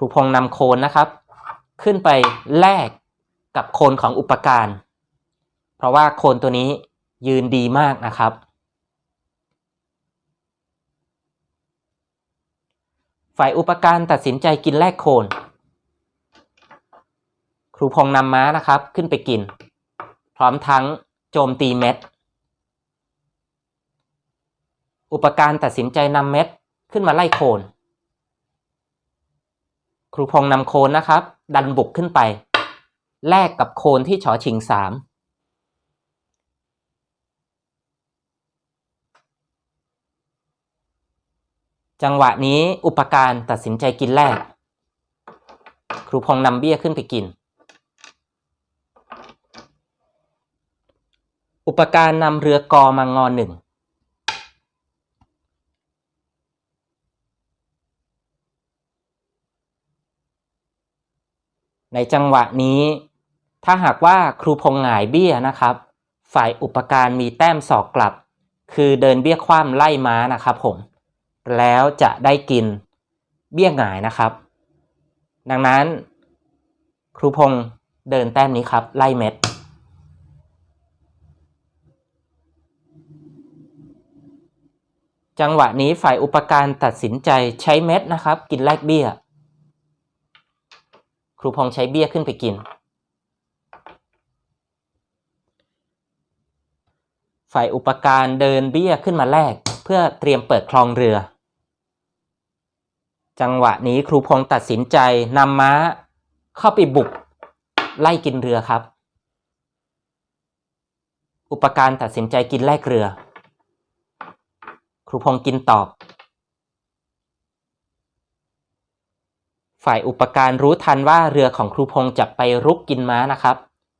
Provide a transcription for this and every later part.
ครูพงษ์นำโคนนะครับ ขึ้นไปแลกกับโคนของอุปการ เพราะว่าโคนตัวนี้ยืนดีมากนะครับ ฝ่ายอุปการตัดสินใจกินแลกโคน ครูพงษ์นำม้านะครับ ขึ้นไปกิน พร้อมทั้งโจมตีเม็ด อุปการตัดสินใจนำเม็ดขึ้นมาไล่โคน รูพงษ์นำโคนนะครับ ดันบุกขึ้นไป แลกกับโคนที่ฉอชิงสามจังหวะนี้อุปการตัดสินใจกินแรก ครูพงษ์นำเบี้ยขึ้นไปกิน อุปการนำเรือกอมางอหนึ่ง ในจังหวะนี้ ถ้าหากว่าครูพงหงายเบี้ยนะครับ ฝ่ายอุปการมีแต้มศอกกลับ คือเดินเบี้ยคว่ำไล่ม้านะครับผม แล้วจะได้กินเบี้ยหงายนะครับ ดังนั้น ครูพงเดินแต้มนี้ครับ ไล่เม็ดจังหวะนี้ฝ่ายอุปการตัดสินใจใช้เม็ดนะครับ กินแลกเบี้ย ครูพงษ์ใช้เบี้ยขึ้นไปกิน ฝ่ายอุปการเดินเบี้ยขึ้นมาแลกเพื่อเตรียมเปิดคลองเรือ จังหวะนี้ครูพงษ์ตัดสินใจนำม้าเข้าไปบุกไล่กินเรือครับ อุปการตัดสินใจกินแลกเรือ ครูพงษ์กินตอบ ฝ่ายอุปการรู้ทันว่าเรือของครูพงษ์จะไปรุกกินม้านะครับ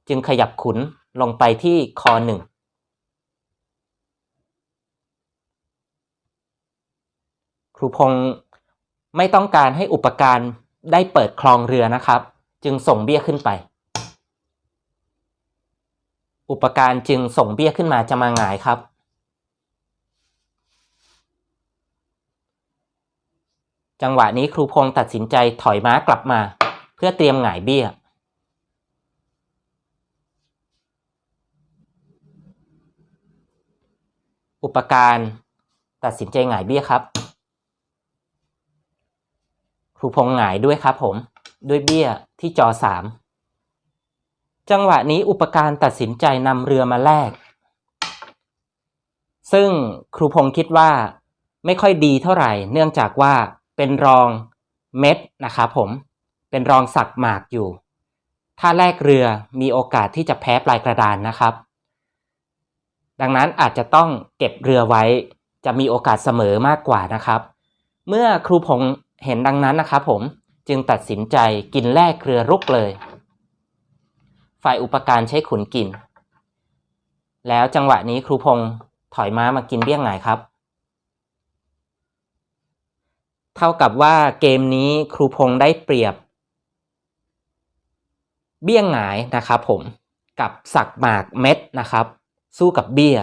จึงขยับขุนลงไปที่คอหนึ่งครูพงษ์ไม่ต้องการให้อุปการได้เปิดคลองเรือนะครับ จึงส่งเบี้ยขึ้นไป อุปการจึงส่งเบี้ยขึ้นมาจะมาหงายครับ จังหวะนี้ครูพงษ์ตัดสินใจถอยม้ากลับมา เพื่อเตรียมหงายเบี้ย อุปการตัดสินใจหงายเบี้ยครับ ครูพงษ์หงายด้วยครับผมด้วยเบี้ยที่จอสามจังหวะนี้อุปการตัดสินใจนำเรือมาแลก ซึ่งครูพงษ์คิดว่าไม่ค่อยดีเท่าไหร่ เนื่องจากว่า เป็นรองเม็ดนะครับผมเป็นรองสักหมากอยู่ ถ้าแลกเรือมีโอกาสที่จะแพ้ปลายกระดานนะครับ ดังนั้นอาจจะต้องเก็บเรือไว้จะมีโอกาสเสมอมากกว่านะครับ เมื่อครูพงษ์เห็นดังนั้นนะครับผมจึงตัดสินใจกินแลกเรือรุกเลย ฝ่ายอุปการใช้ขุนกิน แล้วจังหวะนี้ครูพงษ์ถอยม้ามากินเบี้ยงหงายครับ เท่ากับว่าเกมนี้ครูพงษ์ได้เปรียบ เบี้ยงหงายนะครับผมกับสักหมากเม็ดนะครับ สู้กับเบี้ย